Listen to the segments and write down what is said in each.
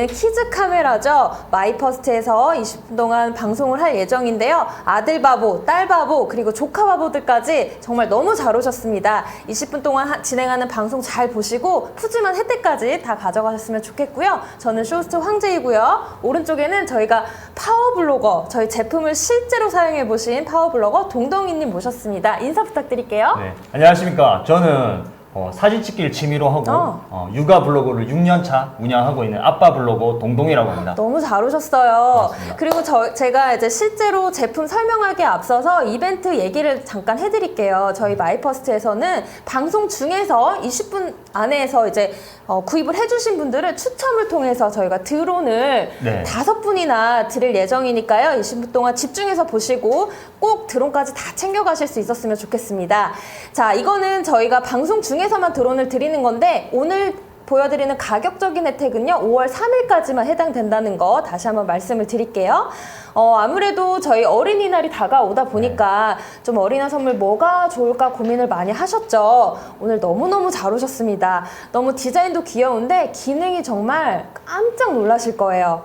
있는 키즈 카메라죠. 마이퍼스트에서 20분 동안 방송을 할 예정인데요. 아들 바보, 딸 바보, 그리고 조카 바보들까지 정말 너무 잘 오셨습니다. 20분 동안 하- 진행하는 방송 잘 보시고 푸짐한 혜택까지 다 가져가셨으면 좋겠고요. 저는 쇼스트 황제이고요. 오른쪽에는 저희가 파워블로거, 저희 제품을 실제로 사용해 보신 파워블로거 동동이님 모셨습니다. 인사 부탁드릴게요. 네, 안녕하십니까. 저는 어, 사진 찍기를 취미로 하고 어. 어, 육아 블로그를 6년차 운영하고 있는 아빠 블로거 동동이라고 합니다. 너무 잘 오셨어요. 고맙습니다. 그리고 저, 제가 이제 실제로 제품 설명하기에 앞서서 이벤트 얘기를 잠깐 해드릴게요. 저희 마이퍼스트에서는 방송 중에서 20분 안에서 이제 어, 구입을 해주신 분들은 추첨을 통해서 저희가 드론을 네. 다섯 분이나 드릴 예정이니까요. 20분 동안 집중해서 보시고 꼭 드론까지 다 챙겨가실 수 있었으면 좋겠습니다. 자, 이거는 저희가 방송 중에서만 드론을 드리는 건데 오늘 보여드리는 가격적인 혜택은요, 5월 3일까지만 해당된다는 거 다시 한번 말씀을 드릴게요. 어, 아무래도 저희 어린이날이 다가오다 보니까 좀 어린이 선물 뭐가 좋을까 고민을 많이 하셨죠. 오늘 너무너무 잘 오셨습니다. 너무 디자인도 귀여운데 기능이 정말 깜짝 놀라실 거예요.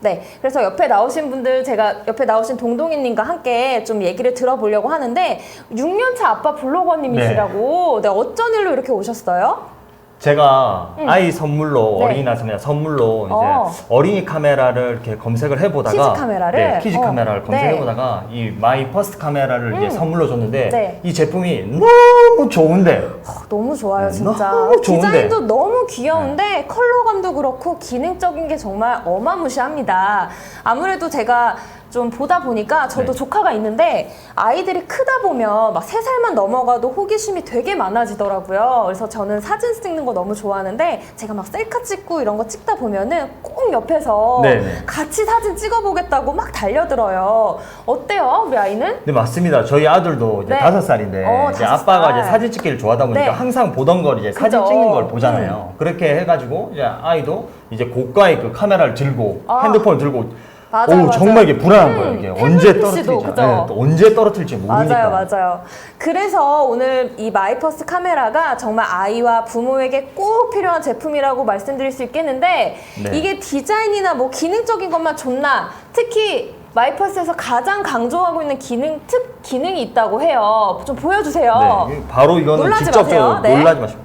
네, 그래서 옆에 나오신 분들 제가 옆에 나오신 동동이님과 함께 좀 얘기를 들어보려고 하는데 6년차 아빠 블로거님이시라고 네. 어쩐 일로 이렇게 오셨어요? 제가 음. 아이 선물로 네. 어린이날 선물 선물로 이제 어. 어린이 카메라를 이렇게 검색을 해보다가 키즈 카메라를? 네, 키즈 어. 카메라를 네. 검색해보다가 이 마이 퍼스트 카메라를 음. 이제 선물로 줬는데 네. 이 제품이 너무 좋은데 어, 너무 좋아요, 네, 진짜. 너무 좋은데. 네. 디자인도 너무 귀여운데 컬러감도 그렇고 기능적인 게 정말 어마무시합니다. 아무래도 제가 좀 보다 보니까 저도 네. 조카가 있는데 아이들이 크다 보면 막 세 살만 넘어가도 호기심이 되게 많아지더라고요. 그래서 저는 사진 찍는 거 너무 좋아하는데 제가 막 셀카 찍고 이런 거 찍다 보면은 꼭 옆에서 네네. 같이 사진 찍어보겠다고 막 달려들어요. 어때요, 우리 아이는? 네 맞습니다. 저희 아들도 이제 네. 다섯 살인데 어, 이제 다섯 아빠가 살. 이제 사진 찍기를 좋아하다 보니까 네. 항상 보던 걸 이제 사진 그죠. 찍는 걸 보잖아요. 그렇게 해가지고 이제 아이도 이제 고가의 그 카메라를 들고 아. 핸드폰을 들고 맞아요, 오 맞아요. 정말 이게 불안한 음, 거예요. 이게 태블릿 언제 그죠? 네, 또 언제 떨어뜨릴지 모르니까. 맞아요, 맞아요. 그래서 오늘 이 마이퍼스 카메라가 정말 아이와 부모에게 꼭 필요한 제품이라고 말씀드릴 수 있겠는데 네. 이게 디자인이나 뭐 기능적인 것만 좋나 특히 마이퍼스에서 가장 강조하고 있는 기능 특 기능이 있다고 해요. 좀 보여주세요. 네, 바로 이거는 놀라지 직접 마세요. 저 네. 놀라지 마시고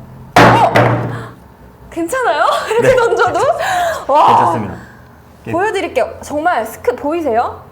괜찮아요? 이렇게 던져도 와, 네. 괜찮습니다. 이게 보여드릴게요. 정말 스크 보이세요?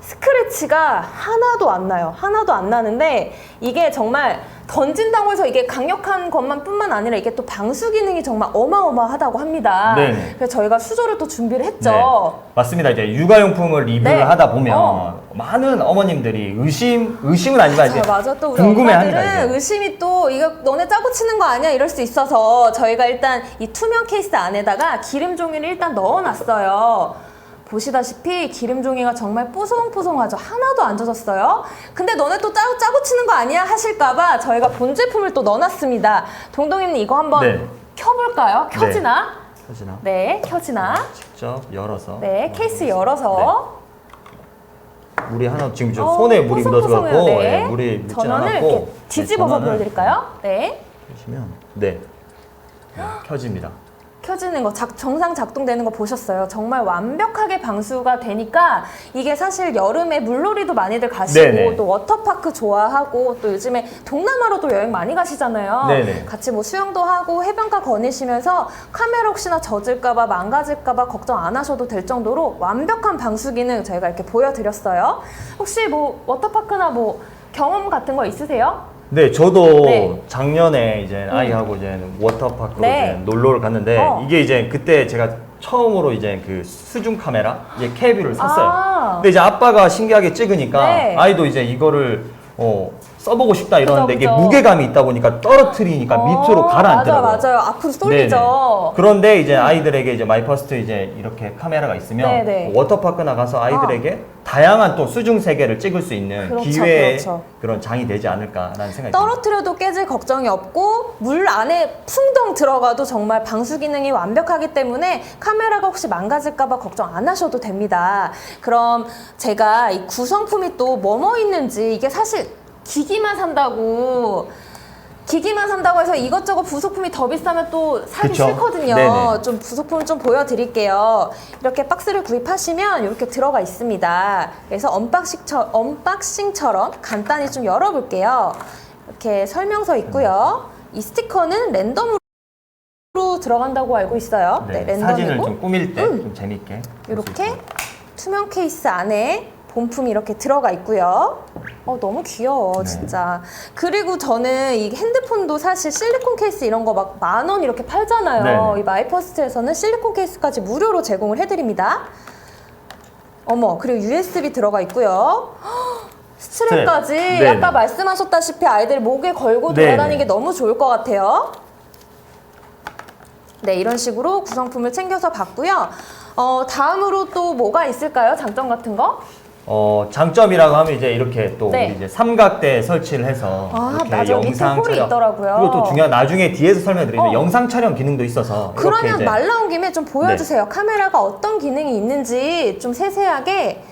스크래치가 하나도 안 나요. 하나도 안 나는데 이게 정말 던진다고 해서 이게 강력한 것만 뿐만 아니라 이게 또 방수 기능이 정말 어마어마하다고 합니다. 네네. 그래서 저희가 수저를 또 준비를 했죠. 네, 맞습니다. 이제 육아용품을 리뷰를 네. 하다 보면 어. 많은 어머님들이 의심 의심은 아니지만 이제 맞아. 또 우리 궁금해 합니다. 엄마들은 이제. 의심이 또 이거 너네 짜고 치는 거 아니야 이럴 수 있어서 저희가 일단 이 투명 케이스 안에다가 기름 종이를 일단 넣어놨어요. 보시다시피 기름 종이가 정말 뽀송뽀송하죠. 하나도 안 젖었어요. 근데 너네 또 짜고, 짜고 치는 거 아니야 하실까봐 저희가 본 제품을 또 넣어놨습니다. 동동이님 이거 한번 네. 켜볼까요? 켜지나? 켜지나? 네, 켜지나? 직접 열어서 네, 케이스 열어서 물이 하나 지금 저 어, 손에 물이 묻어서 뽀송뽀송해요. 갖고 네. 예, 물이 묻지 전원을 않았고 이렇게 뒤집어서 네, 보여드릴까요? 네. 보시면 네, 네, 켜집니다. 켜지는 거, 작, 정상 작동되는 거 보셨어요. 정말 완벽하게 방수가 되니까 이게 사실 여름에 물놀이도 많이들 가시고 네네. 또 워터파크 좋아하고 또 요즘에 동남아로도 여행 많이 가시잖아요. 네네. 같이 뭐 수영도 하고 해변가 거니시면서 카메라 혹시나 젖을까봐 망가질까봐 걱정 안 하셔도 될 정도로 완벽한 방수 기능 저희가 이렇게 보여드렸어요. 혹시 뭐 워터파크나 뭐 경험 같은 거 있으세요? 네, 저도 네. 작년에 이제 아이하고 이제 워터파크로 네. 이제 놀러를 갔는데 어. 이게 이제 그때 제가 처음으로 이제 그 수중 카메라 이제 캐비를 샀어요. 아. 근데 이제 아빠가 신기하게 찍으니까 네. 아이도 이제 이거를 어, 써보고 싶다 이러는데 그죠, 이게 그죠. 무게감이 있다 보니까 떨어뜨리니까 밑으로 어, 가라앉더라고요. 맞아요, 맞아요. 앞으로 쏠리죠. 그런데 이제 아이들에게 이제 마이퍼스트 이제 이렇게 카메라가 있으면 네네. 워터파크 나가서 아이들에게 다양한 또 수중 세계를 찍을 수 있는 그렇죠, 기회의 그렇죠. 그런 장이 되지 않을까라는 생각이 듭니다. 떨어뜨려도 깨질 걱정이 없고 물 안에 풍덩 들어가도 정말 방수 기능이 완벽하기 때문에 카메라가 혹시 망가질까봐 걱정 안 하셔도 됩니다. 그럼 제가 이 구성품이 또 뭐뭐 있는지 이게 사실 기기만 산다고 기기만 산다고 해서 이것저것 부속품이 더 비싸면 또 사기 그쵸? 싫거든요. 네네. 좀 부속품을 좀 보여드릴게요. 이렇게 박스를 구입하시면 이렇게 들어가 있습니다. 그래서 언박싱처, 언박싱처럼 간단히 좀 열어볼게요. 이렇게 설명서 있고요. 이 스티커는 랜덤으로 들어간다고 알고 있어요. 네, 네, 사진을 랜덤이고. 좀 꾸밀 때 좀 재밌게 이렇게. 투명 케이스 안에 본품이 이렇게 들어가 있고요. 어, 너무 귀여워, 네. 진짜. 그리고 저는 이 핸드폰도 사실 실리콘 케이스 이런 거 막 만 원 이렇게 팔잖아요. 네네. 이 마이퍼스트에서는 실리콘 케이스까지 무료로 제공을 해드립니다. 어머, 그리고 USB 들어가 있고요. 헉, 스트랩까지 스트랩. 네네. 아까 말씀하셨다시피 아이들 목에 걸고. 돌아다니는 게 너무 좋을 것 같아요. 네, 이런 식으로 구성품을 챙겨서 봤고요. 어, 다음으로 또 뭐가 있을까요? 장점 같은 거? 어, 장점이라고 하면 이제 이렇게 또 네. 우리 이제 삼각대 설치를 해서 아, 이렇게 맞아. 밑에 홀이 있더라고요. 그리고 또 중요한 나중에 뒤에서 설명드리는데 어. 영상 촬영 기능도 있어서 이렇게 그러면 이제 네. 말 나온 김에 좀 보여주세요. 카메라가 어떤 기능이 있는지 좀 세세하게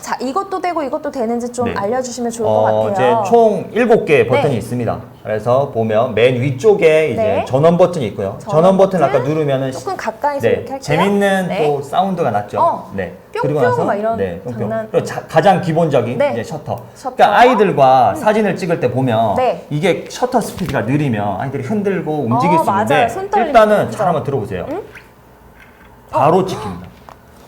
자 이것도 되고 이것도 되는지 좀 네. 알려주시면 좋을 것 어, 이제 같아요. 총 7개의 버튼이 네. 있습니다. 그래서 보면 맨 위쪽에 이제 네. 전원 버튼이 있고요. 전원 전원 버튼 버튼. 아까 누르면은 조금 가까이서 네, 이렇게 할게요. 재밌는 네. 또 사운드가 났죠. 어, 네. 뿅뿅 막 이런 네. 장난. 그리고 자- 가장 기본적인 네. 이제 셔터. 셔터. 그러니까 아이들과 사진을 찍을 때 보면 네. 이게 셔터 스피드가 느리면 아이들이 흔들고 움직일 어, 수 있는데. 손 떨리는 일단은. 잘 한번 들어보세요. 바로 찍힙니다.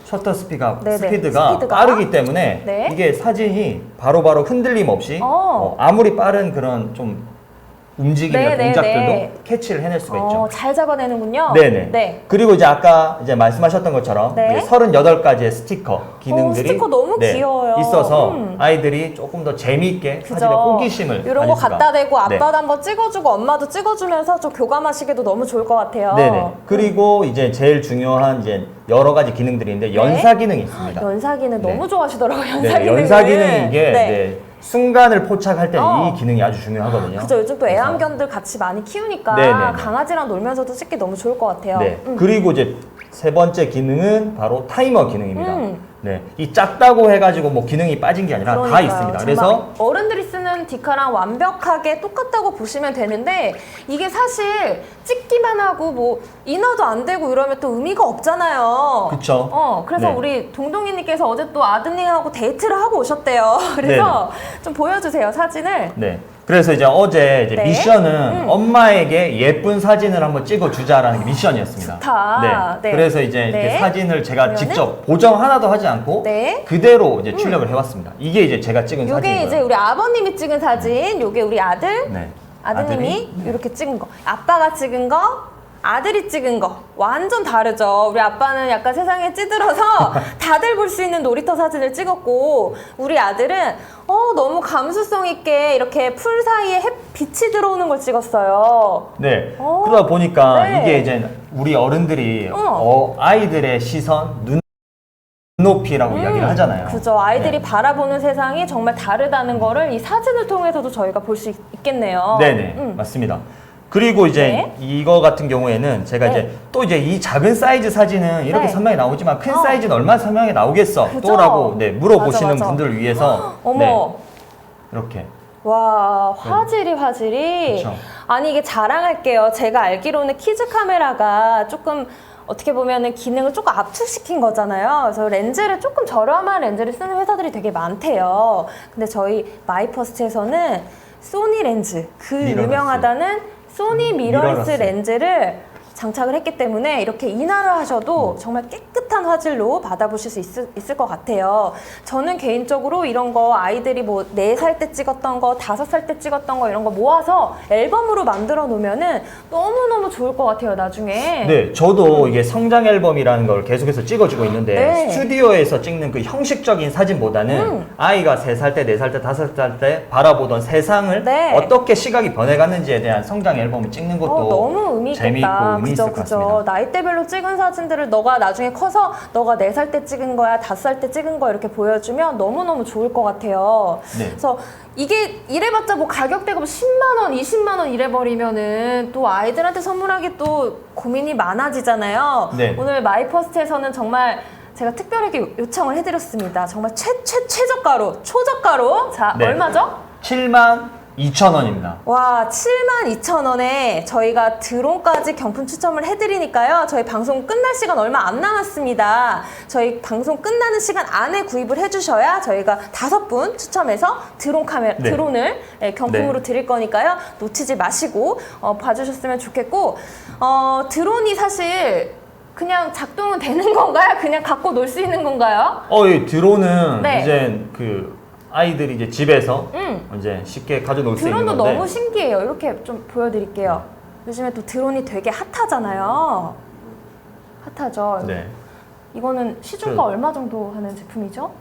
셔터 스피가, 네네, 스피드가, 스피드가. 빠르기 때문에 네. 이게 사진이 바로바로 흔들림 없이 어. 어, 아무리 빠른 그런 좀 움직임이나 네네네. 동작들도 캐치를 해낼 수가 있죠. 어, 잘 잡아내는군요. 네네. 네. 그리고 이제 아까 이제 말씀하셨던 것처럼 네. 이제 38가지의 스티커 기능들이 네, 스티커 너무 귀여워요. 있어서 음. 아이들이 조금 더 재미있게 그죠. 사진에 호기심을 이런 거 가질 수가- 갖다 대고 네. 아빠도 한번 찍어주고 엄마도 찍어주면서 좀 교감하시기도 너무 좋을 것 같아요. 네네. 그리고 이제 제일 중요한 이제 여러 가지 기능들인데 연사 기능이 있습니다. 연사기는 네. 너무 좋아하시더라고요. 연사 네, 기능. 연사 기능 이게 네. 네, 순간을 포착할 때 이 어. 기능이 아주 중요하거든요. 그죠 요즘 또 애완견들 같이 많이 키우니까 네 네 네. 강아지랑 놀면서도 찍기 너무 좋을 것 같아요. 네. 음. 그리고 이제 세 번째 기능은 바로 타이머 기능입니다. 음. 네. 이 작다고 해가지고 뭐 기능이 빠진 게 아니라 다 그러니까요. 있습니다. 그래서 어른들이 쓰는 디카랑 완벽하게 똑같다고 보시면 되는데 이게 사실 찍기만 하고 뭐 인화도 안 되고 이러면 또 의미가 없잖아요. 그쵸. 어, 그래서 네. 우리 동동이님께서 어제 또 아드님하고 데이트를 하고 오셨대요. 그래서 좀 보여주세요 사진을. 네. 그래서 이제 어제 이제 네. 미션은 음. 엄마에게 예쁜 사진을 한번 찍어 주자라는 게 미션이었습니다. 좋다. 네. 네. 그래서 이제 이렇게 네. 사진을 제가 그러면은? 직접 보정 하나도 하지 않고 네. 그대로 이제 출력을 해왔습니다. 이게 이제 제가 찍은 요게 사진이고요. 이제 우리 아버님이 찍은 사진, 요게 우리 아들, 네. 아드님이 아들이? 이렇게 찍은 거. 아빠가 찍은 거, 아들이 찍은 거. 완전 다르죠. 우리 아빠는 약간 세상에 찌들어서 다들 볼 수 있는 놀이터 사진을 찍었고, 우리 아들은 어, 너무 감수성 있게 이렇게 풀 사이에 햇빛이 들어오는 걸 찍었어요. 네. 어. 그러다 보니까 네. 이게 이제 우리 어른들이 어. 어, 아이들의 시선, 눈 높이라고 이야기를 하잖아요. 음, 그죠. 아이들이 네. 바라보는 세상이 정말 다르다는 거를 이 사진을 통해서도 저희가 볼 수 있겠네요. 네네 음. 맞습니다. 그리고 이제 네. 이거 같은 경우에는 제가 네. 이제 또 이제 이 작은 사이즈 사진은 이렇게 네. 선명히 나오지만 큰 어. 사이즈는 얼마나 선명히 나오겠어 그죠? 또라고 네, 물어보시는 맞아, 맞아. 분들을 위해서 어머. 네, 이렇게 와 화질이 화질이 그쵸. 아니 이게 자랑할게요 제가 알기로는 키즈 카메라가 조금 어떻게 보면은 기능을 조금 압축시킨 거잖아요 그래서 렌즈를 조금 저렴한 렌즈를 쓰는 회사들이 되게 많대요 근데 저희 마이퍼스트에서는 소니 렌즈 그 미러러스. 유명하다는 소니 미러리스 미러러스. 렌즈를 장착을 했기 때문에 이렇게 인화를 하셔도 정말 깨끗한 화질로 받아보실 수 있을, 있을 것 같아요. 저는 개인적으로 이런 거 아이들이 뭐 네 살 때 찍었던 거, 다섯 살 때 찍었던 거 이런 거 모아서 앨범으로 만들어 놓으면은 너무너무 좋을 것 같아요, 나중에. 네 저도 이게 성장 앨범이라는 걸 계속해서 찍어주고 있는데 네. 스튜디오에서 찍는 그 형식적인 사진보다는 음. 아이가 세 살 때, 네 살 때, 다섯 살 때 바라보던 세상을 네. 어떻게 시각이 변해갔는지에 대한 성장 앨범을 찍는 것도 어, 너무 의미 재미있고 있겠다. 의미 그죠, 있을 것 그죠. 같습니다. 나이대별로 찍은 사진들을 너가 나중에 커서 너가 네 살 때 찍은 거야, 다섯 살 때 찍은 거 이렇게 보여주면 너무너무 좋을 것 같아요. 네. 그래서 이게 이래봤자 뭐 가격대가 뭐 10만 원, 20만 원 이래버리면은 또 아이들한테 선물하기 또 고민이 많아지잖아요. 네. 오늘 마이퍼스트에서는 정말 제가 특별하게 요- 요청을 해드렸습니다. 정말 최, 최, 최저가로, 초저가로. 자, 네. 얼마죠? 7만 2,000원입니다. 와, 72,000원에 저희가 드론까지 경품 추첨을 해드리니까요. 저희 방송 끝날 시간 얼마 안 남았습니다. 저희 방송 끝나는 시간 안에 구입을 해주셔야 저희가 다섯 분 추첨해서 드론 카메라, 네. 드론을 예, 경품으로 드릴 거니까요. 놓치지 마시고 어, 봐주셨으면 좋겠고, 어, 드론이 사실 그냥 작동은 되는 건가요? 그냥 갖고 놀 수 있는 건가요? 어, 이 드론은 네. 이제 그 아이들이 이제 집에서 음. 이제 쉽게 가져놀 수 있는 드론도 건데 너무 신기해요. 이렇게 좀 보여드릴게요. 요즘에 또 드론이 되게 핫하잖아요. 핫하죠. 네. 이거는 시중가 그- 얼마 정도 하는 제품이죠?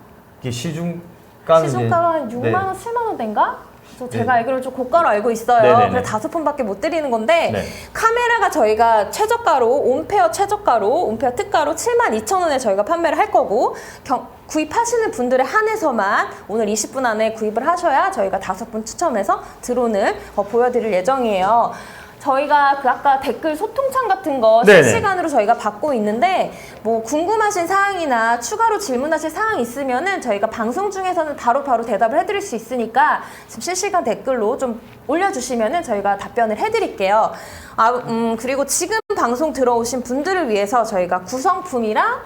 이게 시중가는 시중가가 한 이제- 6만 네. 원, 7만 원대인가? 그래서 제가 네. 알기로 좀 고가로 알고 있어요. 네네네. 그래서 다섯 분밖에 못 드리는 건데 네. 카메라가 저희가 최저가로 온페어 최저가로 온페어 특가로 7만 2천 원에 저희가 판매를 할 거고 경- 구입하시는 분들에 한해서만 오늘 20분 안에 구입을 하셔야 저희가 다섯 분 추첨해서 드론을 어, 보여드릴 예정이에요. 저희가 그 아까 댓글 소통창 같은 거 네네. 실시간으로 저희가 받고 있는데 뭐 궁금하신 사항이나 추가로 질문하실 사항 있으면은 저희가 방송 중에서는 바로 바로 대답을 해드릴 수 있으니까 지금 실시간 댓글로 좀 올려주시면은 저희가 답변을 해드릴게요. 아, 음, 그리고 지금 방송 들어오신 분들을 위해서 저희가 구성품이랑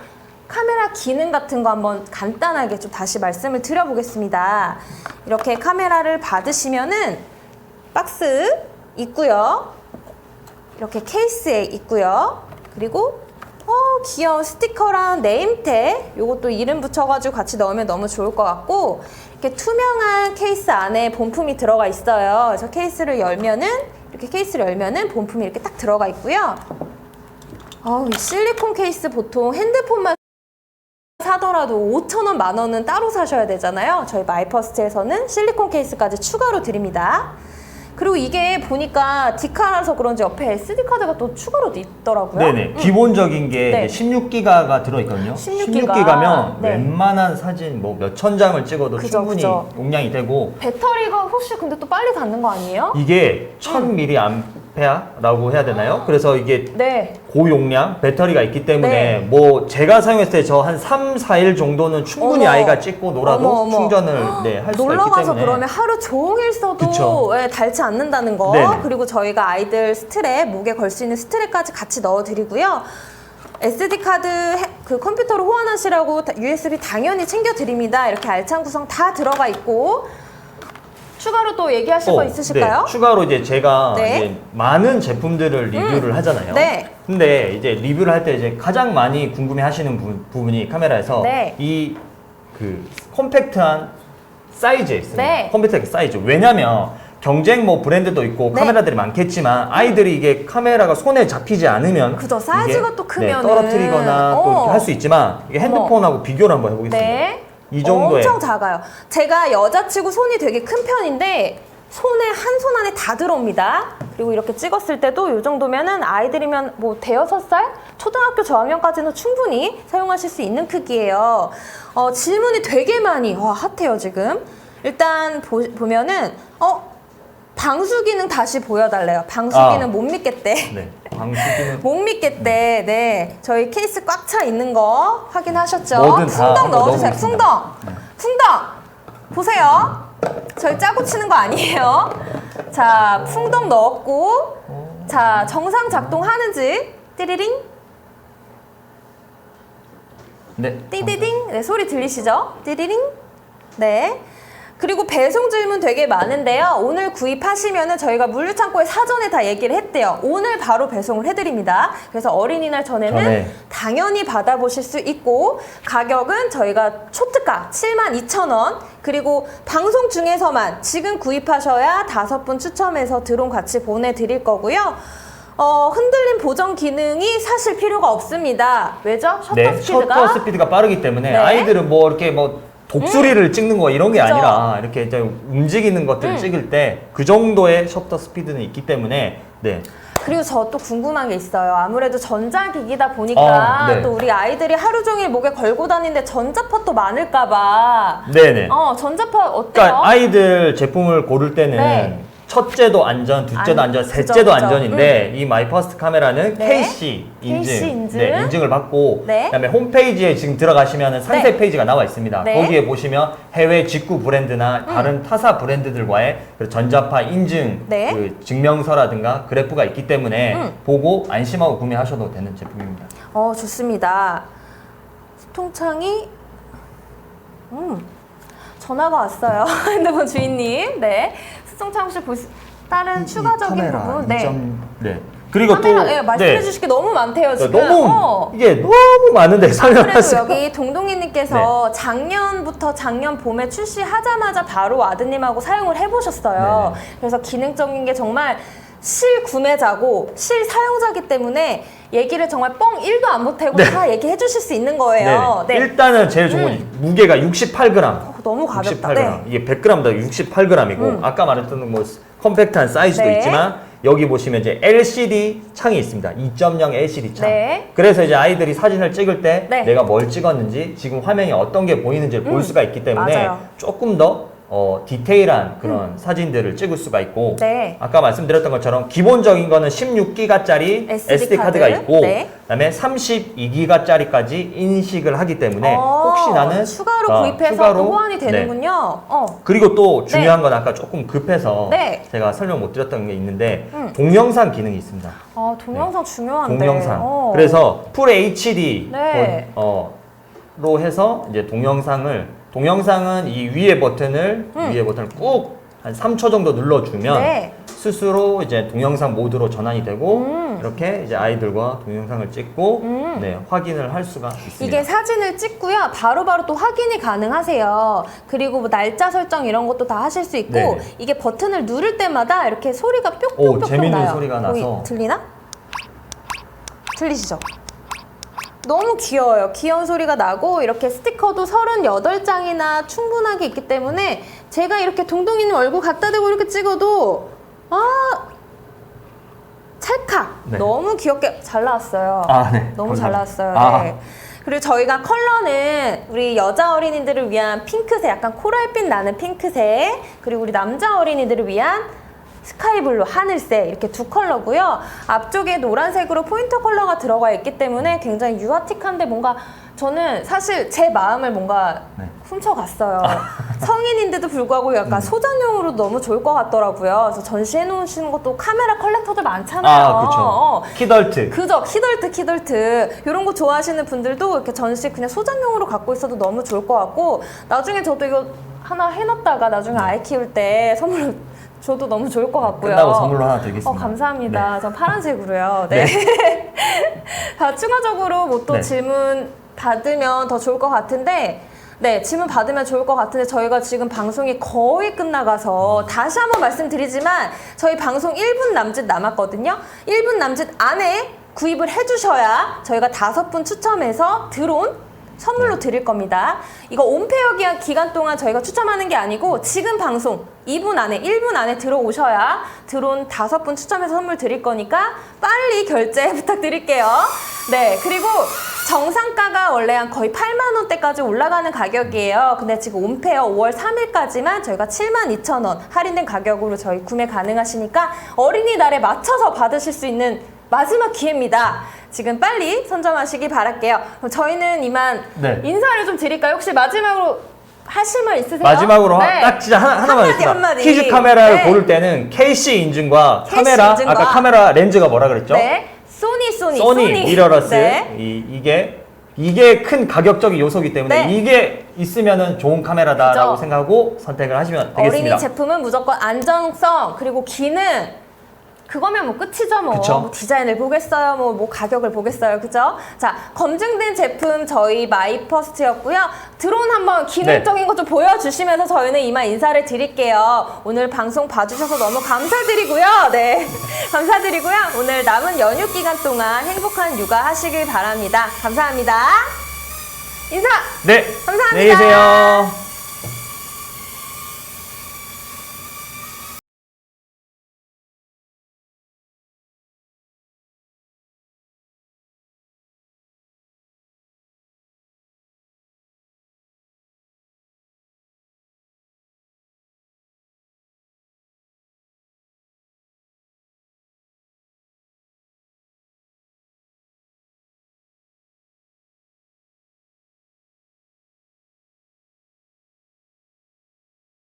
카메라 기능 같은 거 한번 간단하게 좀 다시 말씀을 드려보겠습니다. 이렇게 카메라를 받으시면은 박스 있고요. 이렇게 케이스에 있고요. 그리고 어 귀여운 스티커랑 네임택 요것도 이름 붙여가지고 같이 넣으면 너무 좋을 것 같고 이렇게 투명한 케이스 안에 본품이 들어가 있어요. 그래서 케이스를 열면은 이렇게 케이스를 열면은 본품이 이렇게 딱 들어가 있고요. 어우 이 실리콘 케이스 보통 핸드폰만 사더라도 5천 원, 만 원은 따로 사셔야 되잖아요. 저희 마이퍼스트에서는 실리콘 케이스까지 추가로 드립니다. 그리고 이게 보니까 디카라서 그런지 옆에 SD 카드가 또 추가로 있더라고요. 네네. 음. 기본적인 게 네. 16기가가 들어있거든요. 16 기가. 16기가 면 네. 웬만한 사진 뭐 몇 천 장을 찍어도 그죠, 충분히 그죠. 용량이 되고 배터리가 혹시 근데 또 빨리 닿는 거 아니에요? 이게 1000mAh 라고 해야 되나요? 그래서 이게 네. 고용량 배터리가 있기 때문에 네. 뭐 제가 사용했을 때 저 한 3, 4일 정도는 충분히 어머. 아이가 찍고 놀아도 어머, 어머. 충전을 네, 할 수가 놀러 있기 가서 때문에 그러면 하루 종일 써도 그쵸. 예, 닳지 않는다는 거. 네네. 그리고 저희가 아이들 스트랩, 목에 걸 수 있는 스트랩까지 같이 넣어 드리고요. SD 카드 해- 그 컴퓨터로 호환하시라고 다- USB 당연히 챙겨 드립니다. 이렇게 알찬 구성 다 들어가 있고 추가로 또 얘기하실 거 어, 있으실까요? 네, 추가로 이제 제가 네. 이제 많은 제품들을 리뷰를 하잖아요. 네. 근데 이제 리뷰를 할 때 이제 가장 많이 궁금해하시는 부, 부분이 카메라에서 네. 이 그 컴팩트한 사이즈에 있습니다. 네. 컴팩트한 사이즈. 왜냐면 경쟁 뭐 브랜드도 있고 네. 카메라들이 많겠지만 아이들이 이게 카메라가 손에 잡히지 않으면 그죠, 사이즈가 또 네, 크면은. 떨어뜨리거나 어. 또할수 있지만 이게 핸드폰하고 비교를 한번 해보겠습니다. 네. 이 정도의 엄청 작아요. 제가 여자치고 손이 되게 큰 편인데 손에 한 손 안에 다 들어옵니다. 그리고 이렇게 찍었을 때도 이 정도면은 아이들이면 뭐 대여섯 살 초등학교 저학년까지는 충분히 사용하실 수 있는 크기예요. 어, 질문이 되게 많이 와 핫해요 지금. 일단 보, 보면은 어 방수 기능 다시 보여달래요. 방수 아. 기능 못 믿겠대. 네. 방수기는 못 믿겠대. 네. 저희 케이스 꽉 차 있는 거 확인하셨죠? 뭐든 다 풍덩 넣어주세요. 넣어보겠습니다. 풍덩. 풍덩. 보세요. 저희 짜고 치는 거 아니에요. 자, 풍덩 넣었고. 자, 정상 작동하는지. 띠리링. 네. 띵띵띵. 네, 소리 들리시죠? 띠리링. 네. 그리고 배송 질문 되게 많은데요. 오늘 구입하시면은 저희가 물류창고에 사전에 다 얘기를 했대요. 오늘 바로 배송을 해드립니다. 그래서 어린이날 전에는 전에. 당연히 받아보실 수 있고 가격은 저희가 초특가 72,000원 그리고 방송 중에서만 지금 구입하셔야 다섯 분 추첨해서 드론 같이 보내드릴 거고요. 어, 흔들림 보정 기능이 사실 필요가 없습니다. 왜죠? 셔터 네, 스피드가 셔터 스피드가 빠르기 때문에 네. 아이들은 뭐 이렇게 뭐 독수리를 찍는 거 이런 게 그죠. 아니라 이렇게 이제 움직이는 것들을 음. 찍을 때 그 정도의 셔터 스피드는 있기 때문에 네. 그리고 저 또 궁금한 게 있어요. 아무래도 전자기기다 보니까 어, 네. 또 우리 아이들이 하루 종일 목에 걸고 다니는데 전자파 또 많을까봐. 네네. 어, 전자파 어때요? 그러니까 아이들 제품을 고를 때는 네. 첫째도 안전, 둘째도 안- 그죠, 셋째도 그죠. 안전인데 이 마이퍼스트 카메라는 네. KC 인증, KC 인증. 네, 인증을 받고 네. 그다음에 홈페이지에 지금 들어가시면 상세 네. 페이지가 나와 있습니다. 네. 거기에 보시면 해외 직구 브랜드나 다른 타사 브랜드들과의 그 전자파 인증 네. 그 증명서라든가 그래프가 있기 때문에 음. 보고 안심하고 구매하셔도 되는 제품입니다. 어, 좋습니다. 소통창이 음. 전화가 왔어요. 핸드폰 주인님. 네. 소통창 혹시 보시 다른 추가적인 부분 네. 네. 그리고 카메라 또 예, 말씀해 네. 주실 게 너무 많대요, 지금. 너무 어. 이게 너무 많은데 아, 설명할 그래도 수 여기 동동이님께서 네. 작년부터 작년 봄에 출시하자마자 바로 아드님하고 사용을 해보셨어요. 네네. 그래서 기능적인 게 정말 실구매자고 실사용자기 때문에 얘기를 정말 뻥 1도 안 보태고 네. 다 얘기해 주실 수 있는 거예요. 네. 네. 음. 일단은 제일 좋은 건 무게가 68g. 너무 가볍다. 68g. 네. 음. 이게 100g보다 68g이고 아까 말했던 뭐 컴팩트한 사이즈도 네. 있지만 여기 보시면 이제 LCD 창이 있습니다. 2.0 LCD 창. 네. 그래서 이제 아이들이 사진을 찍을 때 네. 내가 뭘 찍었는지 지금 화면이 어떤 게 보이는지를 볼 수가 있기 때문에 음. 맞아요. 조금 더 어, 디테일한 그런 사진들을 찍을 수가 있고 네. 아까 말씀드렸던 것처럼 기본적인 거는 16기가짜리 SD SD, 카드가 카드. 있고 네. 그다음에 32기가짜리까지 인식을 하기 때문에 어, 혹시 나는 추가로 어, 구입해서 추가로, 또 호환이 네. 되는군요. 어. 그리고 또 중요한 건 아까 조금 급해서 네. 제가 설명 못 드렸던 게 있는데 음. 동영상 기능이 있습니다. 아, 동영상 중요한데. 동영상. 어. 그래서 풀 HD 네. 어, 로 해서 이제 동영상을 동영상은 이 위에 버튼을 위에 버튼을 꾹 한 3초 정도 눌러주면 음. 네. 스스로 이제 동영상 모드로 전환이 되고 음. 이렇게 이제 아이들과 동영상을 찍고 음. 네, 확인을 할 수가 있습니다. 이게 사진을 찍고요. 바로바로 또 확인이 가능하세요. 그리고 뭐 날짜 설정 이런 것도 다 하실 수 있고 네네. 이게 버튼을 누를 때마다 이렇게 소리가 오, 뿅뿅뿅 재밌는 나요. 소리가 나서. 들리나? 들리시죠? 너무 귀여워요. 귀여운 소리가 나고 이렇게 스티커도 38장이나 충분하게 있기 때문에 제가 이렇게 동동이님 얼굴 갖다 대고 이렇게 찍어도 아 찰칵 네. 너무 귀엽게 잘 나왔어요. 아, 네. 너무 잘 감사합니다. 나왔어요. 아. 네. 그리고 저희가 컬러는 우리 여자 어린이들을 위한 핑크색, 약간 코랄빛 나는 핑크색, 그리고 우리 남자 어린이들을 위한 스카이블루, 하늘색 이렇게 두 컬러고요. 앞쪽에 노란색으로 포인터 컬러가 들어가 있기 때문에 굉장히 유아틱한데 뭔가 저는 사실 제 마음을 뭔가 네. 훔쳐갔어요. 성인인데도 불구하고 약간 소장용으로 너무 좋을 것 같더라고요. 그래서 전시해 놓으시는 것도 카메라 컬렉터들 많잖아요. 아, 그렇죠. 어. 키덜트. 그죠 키덜트 키덜트 이런 거 좋아하시는 분들도 이렇게 전시 그냥 소장용으로 갖고 있어도 너무 좋을 것 같고 나중에 저도 이거 하나 해놨다가 나중에 아이 키울 때 선물로 줘도 너무 좋을 것 같고요. 끝나고 선물로 하나 드리겠습니다. 어, 감사합니다. 전 파란색으로요. 네. 자, 추가적으로 뭐 또 네. 질문 받으면 더 좋을 것 같은데, 네, 질문 받으면 좋을 것 같은데, 저희가 지금 방송이 거의 끝나가서 다시 한번 말씀드리지만, 저희 방송 1분 남짓 남았거든요. 1분 남짓 안에 구입을 해주셔야 저희가 다섯 분 추첨해서 드론 선물로 드릴 겁니다. 이거 온페어 기간, 기간 동안 저희가 추첨하는 게 아니고 지금 방송 2분 안에 1분 안에 들어오셔야 드론 다섯 분 추첨해서 선물 드릴 거니까 빨리 결제 부탁드릴게요. 네, 그리고 정상가가 원래 한 거의 8만 원대까지 올라가는 가격이에요. 근데 지금 온페어 5월 3일까지만 저희가 7만 2천 원 할인된 가격으로 저희 구매 가능하시니까 어린이날에 맞춰서 받으실 수 있는 마지막 기회입니다. 지금 빨리 선점하시기 바랄게요. 그럼 저희는 이만 네. 인사를 좀 드릴까요? 혹시 마지막으로 하실 말 있으세요? 마지막으로 하- 네. 딱 진짜 하나, 하나만 한마디, 있습니다. 한마디. 키즈 카메라를 네. 고를 때는 KC 인증과 KC 카메라 인증과 아까 카메라 렌즈가 뭐라 그랬죠? 네. 소니 소니 소니, 미러러스 네. 이, 이게 이게 큰 가격적인 요소기 때문에 네. 이게 있으면은 좋은 카메라다라고 그죠. 생각하고 선택을 하시면 되겠습니다. 어린이 제품은 무조건 안정성 그리고 기능 그거면 뭐 끝이죠 뭐. 그쵸. 뭐 디자인을 보겠어요 뭐, 뭐 가격을 보겠어요. 그죠? 자 검증된 제품 저희 마이퍼스트였고요. 드론 한번 기능적인 것 좀 보여주시면서 저희는 이만 인사를 드릴게요. 오늘 방송 봐주셔서 너무 감사드리고요. 네. 감사드리고요. 오늘 남은 연휴 기간 동안 행복한 육아 하시길 바랍니다. 감사합니다. 인사! 네. 감사합니다. 안녕히 계세요.